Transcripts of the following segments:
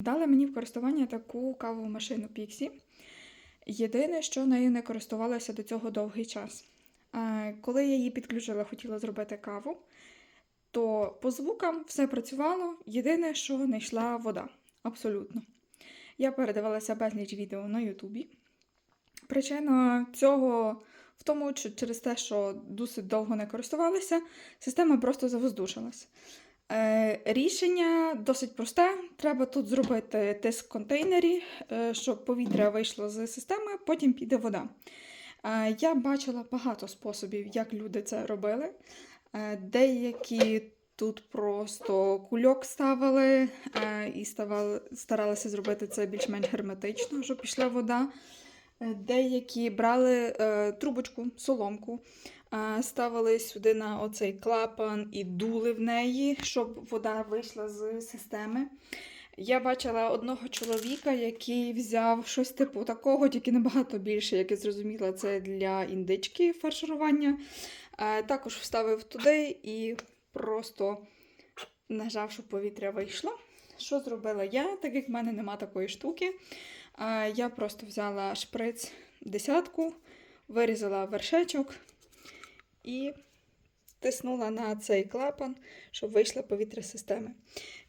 Дали мені в користування таку кавову машину Pixie. Єдине, що нею не користувалася до цього довгий час. Е, Коли я її підключила, хотіла зробити каву, то по звукам все працювало. Єдине, що не йшла вода. Абсолютно. Я передивилася безліч відео на Ютубі. Причина цього в тому, що через те, що досить довго не користувалися, система просто завоздушилась. Е, рішення досить просте. Треба тут зробити тиск в контейнері, е, щоб повітря вийшло з системи, потім піде вода. Е, я бачила багато способів, як люди це робили. Деякі тут просто кульок ставили і ставали, старалися зробити це більш-менш герметично, щоб пішла вода. Е, Деякі брали е, трубочку, соломку, е, ставили сюди на оцей клапан і дули в неї, щоб вода вийшла з системи. Я бачила одного чоловіка, який взяв щось типу такого, тільки набагато більше, як я зрозуміла, це для індички фарширування. Е, Також вставив туди і просто нажав, щоб повітря вийшло. Що зробила я, так як в мене нема такої штуки. Я просто взяла шприц десятку, вирізала вершечок і тиснула на цей клапан, щоб вийшло повітря з системи.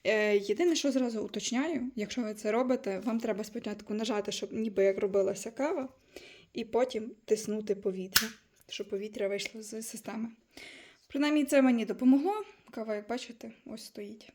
Е, Єдине, що зразу уточняю, якщо ви це робите, вам треба спочатку нажати, щоб ніби як робилася кава, і потім тиснути повітря, щоб повітря вийшло з системи. Принаймні, це мені допомогло. Кава, як бачите, ось стоїть.